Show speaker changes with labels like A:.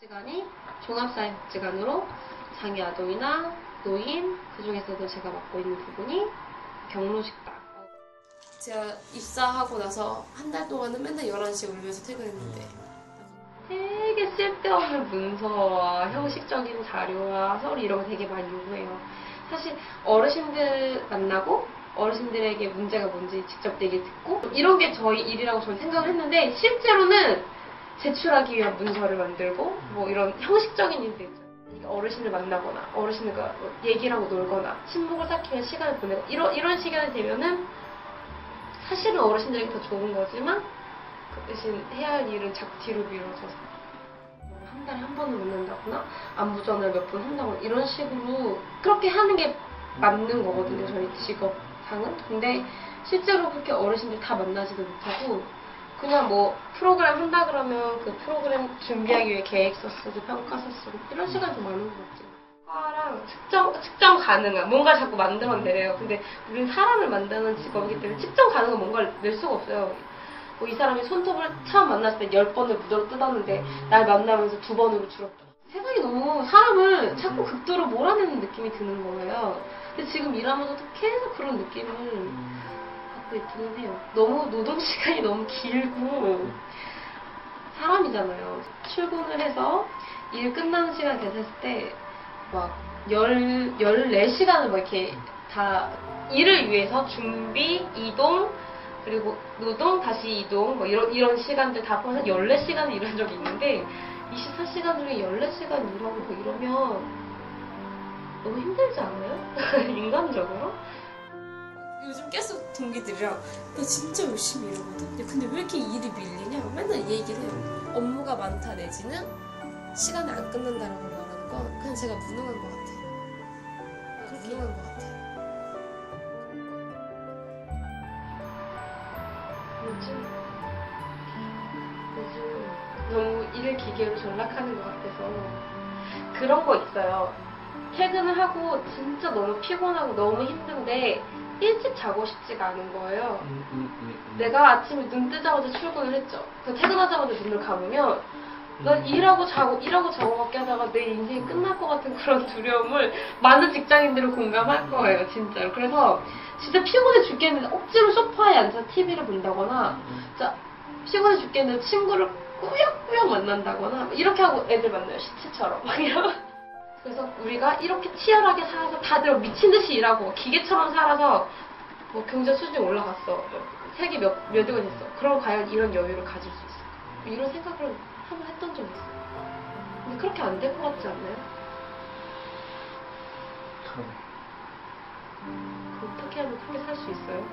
A: 복지관이 종합사회복지관으로 장애아동이나 노인 그 중에서도 제가 맡고 있는 부분이 경로식당
B: 제가 입사하고 나서 한 달 동안은 맨날 11시에 울면서 퇴근했는데
A: 되게 쓸데없는 문서와 형식적인 자료와 서류 이런 거 되게 많이 요구해요. 사실 어르신들 만나고 어르신들에게 문제가 뭔지 직접 얘기 듣고 이런 게 저희 일이라고 저는 생각을 했는데 실제로는 제출하기 위한 문서를 만들고 뭐 이런 형식적인 일들. 그러니까 어르신을 만나거나 어르신과 뭐 얘기를 하고 놀거나 친목을 쌓기 위한 시간을 보내고 이런 이런 시간이 되면은 사실은 어르신들에게 더 좋은 거지만 그 대신 해야 할 일은 자꾸 뒤로 미뤄져서 뭐한 달에 한 번을 만난다거나 안부 전화를 몇번 한다거나 이런 식으로 그렇게 하는 게 맞는 거거든요 저희 직업상은 근데 실제로 그렇게 어르신들 다 만나지도 못하고 그냥 뭐 프로그램 한다 그러면 그 프로그램 준비하기 위해 계획서 쓰고 평가서 쓰고 이런 시간이 더 많은 것 같아요 과랑 측정, 측정 가능한 뭔가 자꾸 만들어내래요 근데 우리는 사람을 만드는 직업이기 때문에 측정 가능한 뭔가를 낼 수가 없어요 뭐 이 사람이 손톱을 처음 만났을 때열 번을 무더러 뜯었는데 날 만나면서 두 번으로 줄었다. 세상이 너무 사람을 자꾸 극도로 몰아내는 느낌이 드는 거예요. 근데 지금 일하면서도 계속 그런 느낌을 갖고 있기는 해요. 너무 노동 시간이 너무 길고 사람이잖아요. 출근을 해서 일 끝나는 시간 됐을 때막 열, 14시간을 막 이렇게 다 일을 위해서 준비, 이동, 그리고 노동, 다시 이동, 뭐 이런, 이런 시간들 다 포함해서 14시간을 일한 적이 있는데 24시간 중에 14시간 일하고 뭐 이러면 너무 힘들지 않아요? 인간적으로?
B: 요즘 계속 동기들이랑 나 진짜 열심히 일하거든? 야, 근데 왜 이렇게 일이 밀리냐? 맨날 이 얘기를 해요. 업무가 많다 내지는 시간을 안 끝난다라고 말하는 건 그냥 제가 무능한 것 같아. 무능한 것 같아.
A: 요즘 요즘 너무 일 기계로 전락하는 것 같아서 그런 거 있어요. 퇴근을 하고 진짜 너무 피곤하고 너무 힘든데 일찍 자고 싶지가 않은 거예요. 내가 아침에 눈 뜨자마자 출근을 했죠. 그 퇴근하자마자 눈을 감으면 난 일하고 자고 일하고 자고밖에 하다가 내 인생이 끝날 것 같은 그런 두려움을 많은 직장인들은 공감할 거예요, 진짜로. 그래서 진짜 피곤해 죽겠는데 억지로 소파에 앉아서 TV를 본다거나 진짜 피곤해 죽겠는데 친구를 꾸역꾸역 만난다거나 이렇게 하고 애들 만나요, 시체처럼. 막 이런. 그래서 우리가 이렇게 치열하게 살아서 다들 미친 듯이 일하고 기계처럼 살아서 뭐 경제 수준이 올라갔어. 세계 몇, 몇 위가 됐어. 그럼 과연 이런 여유를 가질 수 있을까? 이런 생각을 한번 했던 적이 있어요. 근데 그렇게 안 될 것 같지 않나요? 어떻게 하면 그렇게 살 수 있어요?